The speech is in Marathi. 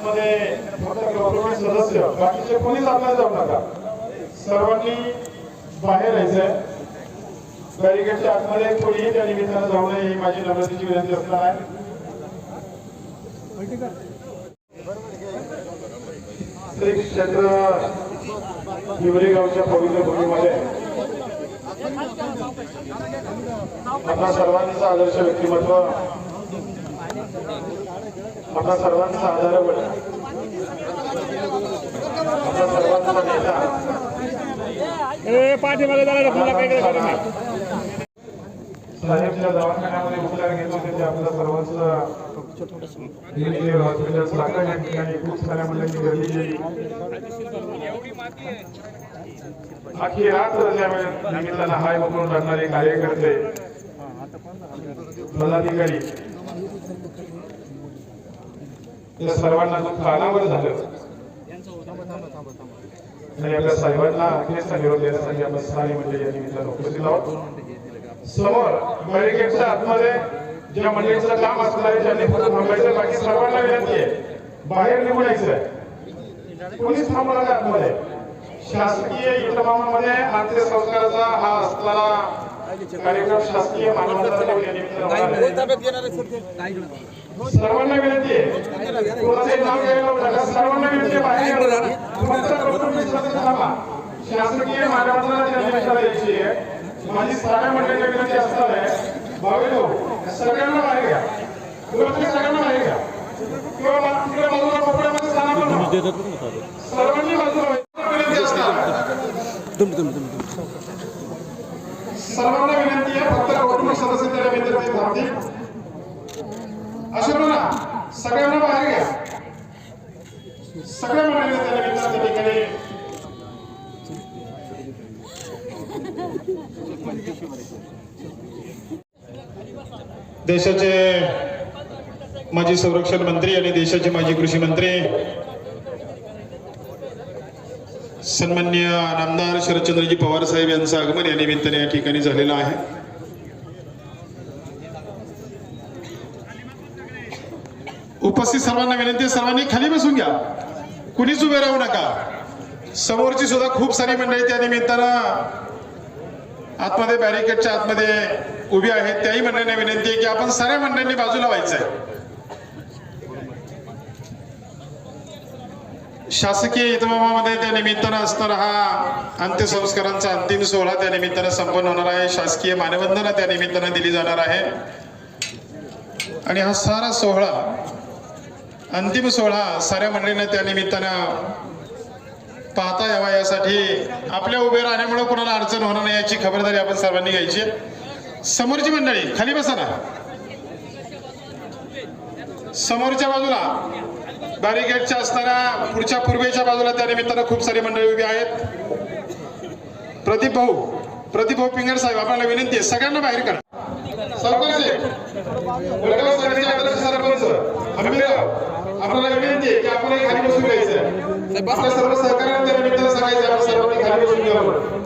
आतमध्ये सदस्य बाकीचे कोणीच आतमध्ये जाऊ नका. सर्वांनी बाहेर यायचंय. बॅरिकेडच्या आतमध्ये कोणीही त्या निमित्तानं जाऊ नये ही माझी नम्रतेची विनंती असणार आहे. श्री क्षेत्र हिवरे गावच्या पवित्र भूमीमध्ये आपणा सर्वांचा आदर्श व्यक्तिमत्व आपणा सर्वांचा आधार आपला सर्वांचा नेता. तुला काय करायचं. साहेबच्या दवाखान्यामध्ये उपचार घेत होते ते आपलं सर्वच हॉस्पिटल साखर या ठिकाणी खूप साऱ्या मुलांची गर्दी केली. अख्खी रात त्या वेळेस निमित्तानं हाय उतरून राहणारे कार्यकर्ते पदाधिकारी त्या सर्वांना दुःख अनावर झालं. आणि आपल्या साहेबांना अखेरचा निरोप देण्यासाठी आपण स्थानिक मंडळी या निमित्तानं उपस्थित आहोत. समोर बॅरिकेडच्या आतमध्ये ज्या मंडळीचं काम असणार आहे ज्यांनी फक्त थांबायचं बाकी सर्वांना विनंती आहे बाहेर निघून यायचंय. कोणीच थांबू नका आतमध्ये. शासकीय इतमामामध्ये अंत्यसंस्काराचा हा असणारा शासकीय. सर्वांना विनंती आहे. सर्वांना विनंती शासकीय मानवंदना त्या निमित्तानं यायची आहे माझी सगळ्या मंडळीला विनंती असणार आहे. भाऊ सगळ्यांना बाहेर घ्या सगळ्यांना बाहेर घ्या किंवा बा- तिकडे बाजूला कोपऱ्यामध्ये स्थान पण लावा. सर्वांनी बाजूला. विनंती असणार सर्वांना विनंती आहे फक्त कुटुंब सदस्य त्याला निमित्ताने थांबतील असे म्हणा सगळ्यांना बाहेर घ्या सगळ्या मंडळीला त्याला निमित्ताने त्या ठिकाणी. देशाचे माजी संरक्षण मंत्री आणि देशाचे माजी कृषी मंत्री सन्मान्य नामदार शरदचंद्रजी पवार साहेब यांचं आगमन या निमित्ताने या ठिकाणी झालेलं आहे. उपस्थित सर्वांना विनंती सर्वांनी खाली बसून घ्या. कुणीच उभे राहू नका. समोरची सुद्धा खूप सारी मंडळी त्या निमित्तानं आतमध्ये बॅरिकेडच्या आतमध्ये उभी आहेत. त्याही मंडळींना विनंती आहे की आपण साऱ्या मंडळींनी बाजूला व्हायचं आहे शासकीय इतमामामध्ये त्या निमित्तानं असणारा हा अंत्यसंस्कारांचा अंतिम सोहळा त्या निमित्तानं संपन्न होणार आहे. शासकीय मानवंदना त्या निमित्तानं दिली जाणार आहे. आणि हा सारा सोहळा अंतिम सोहळा साऱ्या मंडळींना त्या निमित्तानं पाहता यावा यासाठी आपल्या उभे राहण्यामुळे कोणाला अडचण होणार नाही याची खबरदारी आपण सर्वांनी घ्यायची समोरची मंडळी खाली बसा ना. समोरच्या बाजूला. बॅरिकेडच्या असणाऱ्या पुढच्या पूर्वेच्या बाजूला त्या निमित्तानं खूप सारी मंडळी उभी आहेत. प्रदीप भाऊ प्रदीप भाऊ पिंगर साहेब आपल्याला विनंती आहे सगळ्यांना बाहेर करा आपल्याला विनंती आहे की आपण खाली बसून घ्यायचं आपल्या सर्व सहकार्याने त्या निमित्तानं सांगायचं आपण सर्वांनी खाली बसून घ्यावं